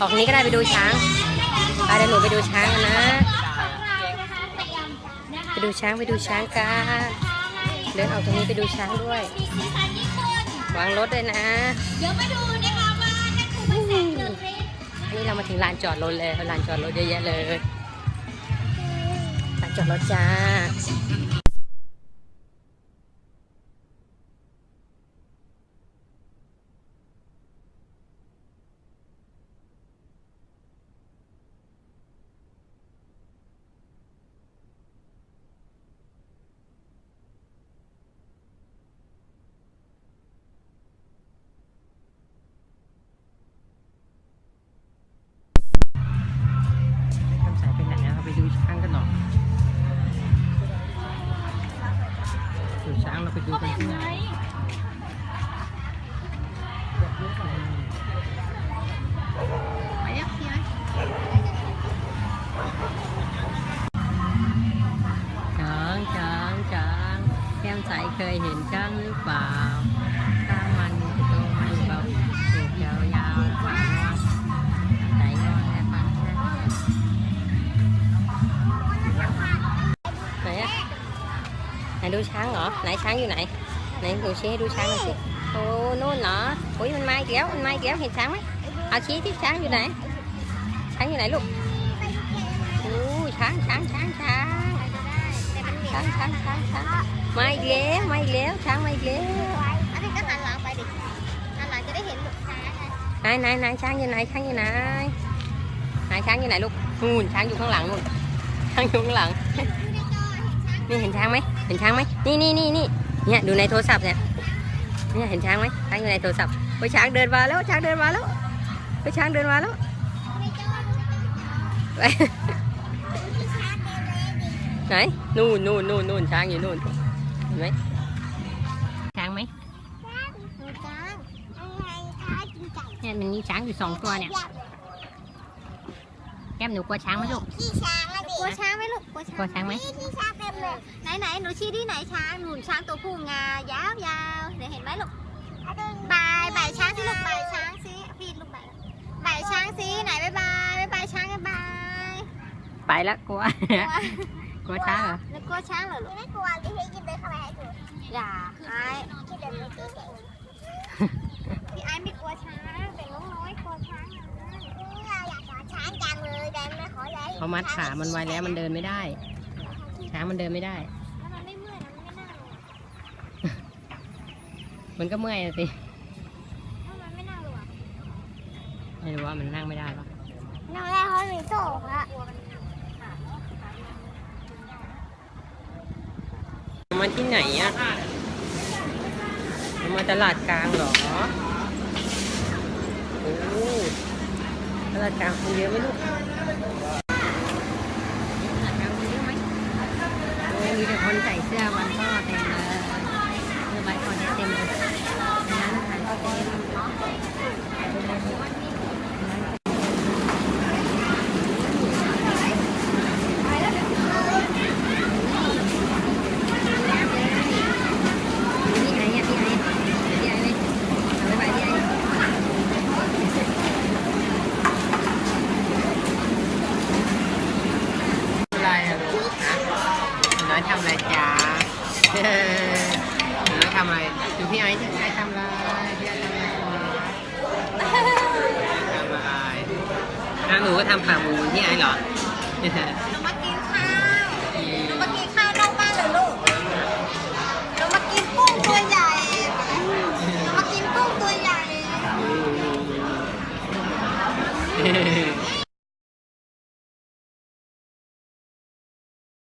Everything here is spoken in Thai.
ออกนี้ก็ได้ไปดูช้างไปเดี๋ยวหนูไปดูช้างกันนะ ไปดูช้างไปดูช้างกันเดินออกตรงนี้ไปดูช้างด้วยวางรถด้วยนะ เดี๋ยวมาดูนะคะว่านั่นคือมันแสงเดือนเล็กอันนี้เรามาถึงลานจอดรถเลยลานจอดรถเยอะแยะเลยลานจอดรถจ้า ไปดูกันที่ไหนช้างช้างช้างแก้มใสเคยเห็นช้างหรือเปล่า ดูช้างเหรอ ไหนช้างอยู่ไหน ไหนหนูชี้ให้ดูช้างหน่อยสิโอ้นู่นเหรออุ้ยมันมาอีกแล้วมันมาอีกแล้วเห็นช้างไหมเอาชี้ที่ช้างอยู่ไหน ช้างอยู่ไหนลูกโอ้ช้างช้างช้างช้างช้างช้างช้างช้างมาอีกแล้วมาอีกแล้วช้างมาอีกแล้วอันนี้ก็หันหลังไปดิหันหลังจะได้เห็นลูกช้างไงไหนไหนไหนช้างอยู่ไหนช้างอยู่ไหนไหนช้างอยู่ไหนลูกนู่นช้างอยู่ข้างหลังนู่นช้างอยู่ข้างหลัง นี่เห็นช้างไหมเห็นช้างไหมนี่นี่นี่นี่เนี่ยดูในโทรศัพท์เนี่ยเนี่ยเห็นช้างไหมช้างอยู่ในโทรศัพท์ไปช้างเดินมาแล้วช้างเดินมาแล้วไปช้างเดินมาแล้วไปไหนนู่นนู่นนู่นนู่นช้างอยู่นู่นเห็นไหมช้างไหมหนูช้างอะไรช้างกินไก่เนี่ยมันมีช้างอยู่สองตัวเนี่ยแก้มหนูกลัวช้างไหมลูกขี้ช้างอะดิ กลัวช้างไหมลูกกลัวช้างกลัวช้างไหมขี้ช้างเต็มเลยไหนไหนหนูชี้ที่ไหนช้างหนูช้างตัวผู้งายาวยาวเดี๋ยวเห็นไหมลูกบายบายช้างสิลูกบายช้างสิพี่ลูกบายบายช้างสิไหนบายบายบายบายช้างกันบายไปแล้วกลัว กลัวช้างเหรอ แล้วกลัวช้างเหรอลูกไม่กลัวที่ให้กินเลยเข้าไปให้ดูอย่าไอ้คิดแบบนี้สิพี่ไอ้ไม่กลัวช้าง เลยเขามัดขามันไว้แล้วมันเดินไม่ได้ช้างมันเดินไม่ได้ แล้วมันไม่เมื่อยนะมันไม่น่าเลยมันก็เมื่อยอะสิถ้ามันไม่น่าเลยอะไม่รู้ว่ามันนั่งไม่ได้หรอกน้องแรกเขาหนีโซ่อะมาที่ไหนอะมาตลาดกลางเหรอโอ้ตลาดกลางคนเยอะไหมลูกตลาดกลางคนเยอะไหมโอ้ย มีแต่คนใส่เสื้อวันพ่อเต็มเลยเสื้อใบคอนเต็มเลยร้านอาหารก็เต็มพี่ไอ้อะพี่ไอ้พี่ไอ้เลยเอาไปพี่ไอ้อะไรอะลูกนะน้อย ทำอะไรจ๊ะเฮ้ยน้อยทำอะไรดูพี่ไอ้ที่พี่ไอ้ทำอะไรพี่ไอ้ทำอะไรทำอะไรอะหนูก็ทำขาหมูพี่ไอ้เหรอเรามากินข้าวเรามากินข้าวนอกบ้านเหรอลูกเรามากินกุ้งตัวใหญ่เรามากินกุ้งตัวใหญ่